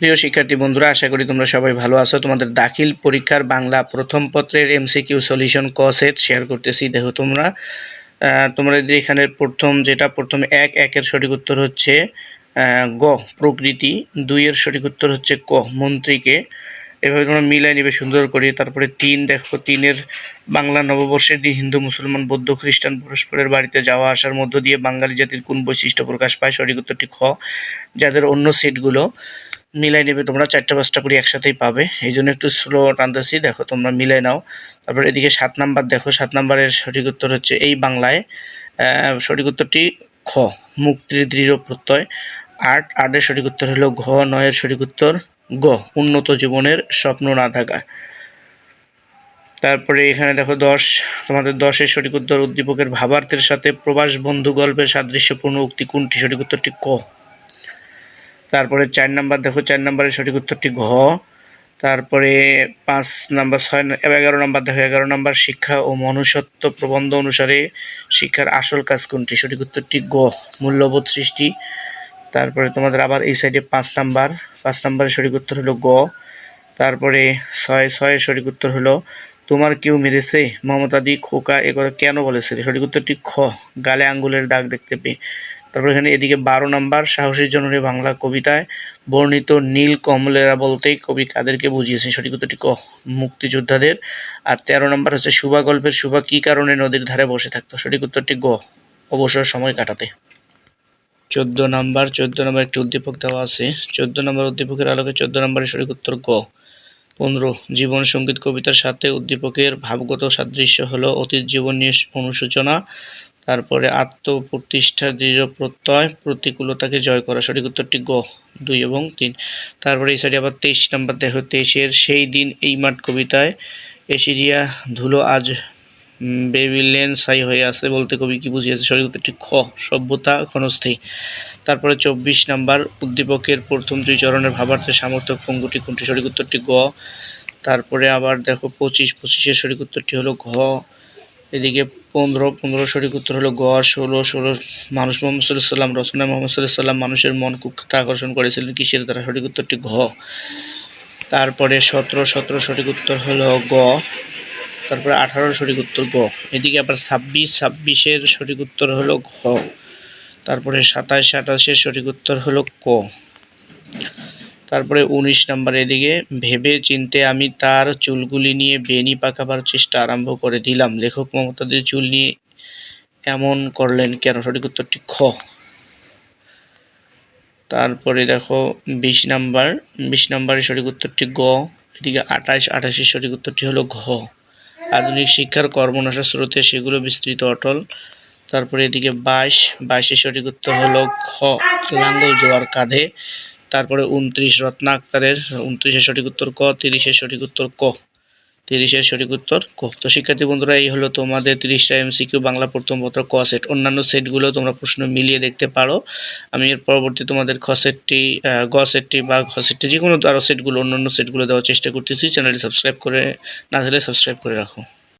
প্রিয় শিক্ষার্থী বন্ধুরা, আশা করি তোমরা সবাই ভালো আছো। তোমাদের দাখিল পরীক্ষার বাংলা প্রথম পত্রের এমসিকিউ সলিউশন ক সেট শেয়ার করতেছি। দেখো তোমরা তোমাদের এখানে প্রথম যেটা, প্রথম এক, একের সঠিক উত্তর হচ্ছে গ প্রকৃতি, দুইয়ের সঠিক উত্তর হচ্ছে ক মন্ত্রীকে। এভাবে তোমরা মিলাই নিবে, সুন্দর করে। তারপরে তিন, দেখো, তিনের বাংলা নববর্ষের দিন হিন্দু, মুসলমান, বৌদ্ধ, খ্রিস্টান পরস্পরের বাড়িতে যাওয়া আসার মধ্য দিয়ে বাঙালি জাতির কোন বৈশিষ্ট্য প্রকাশ পায়, সঠিক উত্তরটি খ। যাদের অন্য সেটগুলো মিলাই নেবে, তোমরা চারটা পাঁচটা করে একসাথেই পাবে। এই জন্য একটু স্লো টানতেছি দেখো, তোমরা মিলাই নাও। তারপর এদিকে সাত নাম্বার, দেখো, সাত নাম্বারের সঠিক উত্তর হচ্ছে এই বাংলায়। সঠিক উত্তরটি খ, মুক্তির দৃঢ় প্রত্যয়। আট, আটের সঠিক উত্তর হলো ঘ, নয়ের সঠিক উত্তর। গ উন্নত জীবনের স্বপ্ন না থাকা। তারপরে এখানে দেখো দশ, তোমাদের দশের সঠিক উত্তর উদ্দীপকের ভাবার্থের সাথে প্রবাস বন্ধু গল্পের সাদৃশ্যপূর্ণ উক্তি কোনটি? সঠিক উত্তরটি ক। তারপরে চার নাম্বার, দেখো চার নাম্বারের সঠিক উত্তরটি ঘ। তারপরে পাঁচ নাম্বার, ছয় এগারো নাম্বার, দেখো এগারো নাম্বার, শিক্ষা ও মনুষ্যত্ব প্রবন্ধ অনুসারে শিক্ষার আসল কাজ কোনটি? সঠিক উত্তরটি গ, মূল্যবোধ সৃষ্টি। তারপরে তোমাদের আবার এই সাইডে পাঁচ নাম্বার, পাঁচ নাম্বারের সঠিক উত্তর হলো গ, তারপরে ছয়, ছয়ের সঠিক উত্তর হলো, তোমার কেউ মেরেছে? মমতাদি খোকা, এ কথা কেন বলেছে? সঠিক উত্তরটি খ, গালে আঙ্গুলের দাগ দেখতে পেয়ে। তারপর এখানে এদিকে বারো নাম্বার, সাহসী জননী বাংলা কবিতায় বর্ণিত নীল কমলেরা বলতেই কবি কাদেরকে বুঝিয়েছেন? সঠিক উত্তরটি ক, মুক্তিযোদ্ধাদের। আর তেরো নাম্বার হচ্ছে শুভা গল্পের শুভা কী কারণে নদীর ধারে বসে থাকতো? সঠিক উত্তরটি গ, অবসর সময় কাটাতে। চোদ্দ নাম্বার চোদ্দ নাম্বার একটি উদ্দীপক দেওয়া আছে। চোদ্দ নম্বর উদ্দীপকের আলোকে চোদ্দ নম্বরের সঠিক উত্তর গ। পনেরো, জীবন, সংগীত, কবিতার সাথে উদ্দীপকের ভাবগত সাদৃশ্য হলো অতীত জীবন নিয়ে অনুশোচনা, তারপরে আত্মপ্রতিষ্ঠার দৃঢ় প্রত্যয়, প্রতিকূলতাকে জয় করা, সঠিক উত্তরটি গ, দুই এবং তিন। তারপরে এই সাইডে আবার তেইশ নাম্বার দেখো তেইশের সেই দিন এই মাঠ কবিতায়, এশিরিয়া ধুলো আজ বেবিলেন সাই হয়ে আছে বলতে কবি কি বুঝিয়েছে? সঠিক খ, সভ্যতা, ক্ষণস্থায়ী। তারপরে চব্বিশ নাম্বার, উদ্দীপকের প্রথম দুই চরণের ভাবার্থে সামর্থ্য পঙ্গুটি কোনটি? সঠিক উত্তরটি গ। তারপরে আবার দেখো পঁচিশ, পঁচিশের সঠিক উত্তরটি হলো ঘ। এদিকে পনেরো পনেরো সঠিক উত্তর হলো গ ষোলো ষোলো মানুষ মোহাম্মদ সাল্লাহ সাল্লাম রচনা মোহাম্মদ সাল্লাহ সাল্লাম মানুষের মন কুখ্যাত আকর্ষণ করেছিলেন কিসের দ্বারা? সঠিক উত্তরটি ঘ। তারপরে সতেরো সতেরো সঠিক উত্তর হলো গ। তারপরে আঠারো সঠিক উত্তর গ। এদিকে আবার ছাব্বিশ, ছাব্বিশের সঠিক উত্তর হলো ঘ। তারপরে সাতাশ আঠাশের সঠিক উত্তর হলো ক। তারপরে উনিশ নাম্বার এদিকে, ভেবে চিনতে আমি তার চুলগুলি নিয়ে বেনি পাকাবার চেষ্টা আরম্ভ করে দিলাম। লেখক মমতাদের চুল নিয়ে এমন করলেন কেন? সঠিক উত্তরটি খ। তারপরে দেখো, বিশ নাম্বার, বিশ নাম্বারের সঠিক উত্তরটি গ। এদিকে আঠাশ, আঠাশের সঠিক উত্তরটি হলো ঘ। আধুনিক শিক্ষার কর্মনাশা স্রোতে সেগুলো বিস্তৃত, অটল। তারপরে এদিকে বাইশ বাইশে সঠিক উত্তর হলো খ লাঙ্গল জোয়ার কাঁধে। তারপরে উনত্রিশ রত্না আক্তারের উনত্রিশের সঠিক উত্তর ক, তিরিশের সঠিক উত্তর ক। তিরিশের সঠিক উত্তর ক। তো শিক্ষার্থী বন্ধুরা, এই হলো তোমাদের তিরিশটা এমসিকিউ বাংলা প্রথম পত্র ক সেট। অন্যান্য সেটগুলো তোমরা প্রশ্ন মিলিয়ে দেখতে পারো। আমি এর পরবর্তী তোমাদের খ সেটটি গ সেটটি বা খ সেটটি যে কোনো আরও সেটগুলো, অন্যান্য সেটগুলো দেওয়ার চেষ্টা করতেছি। চ্যানেলটি সাবস্ক্রাইব করে না থাকলে সাবস্ক্রাইব করে রাখো।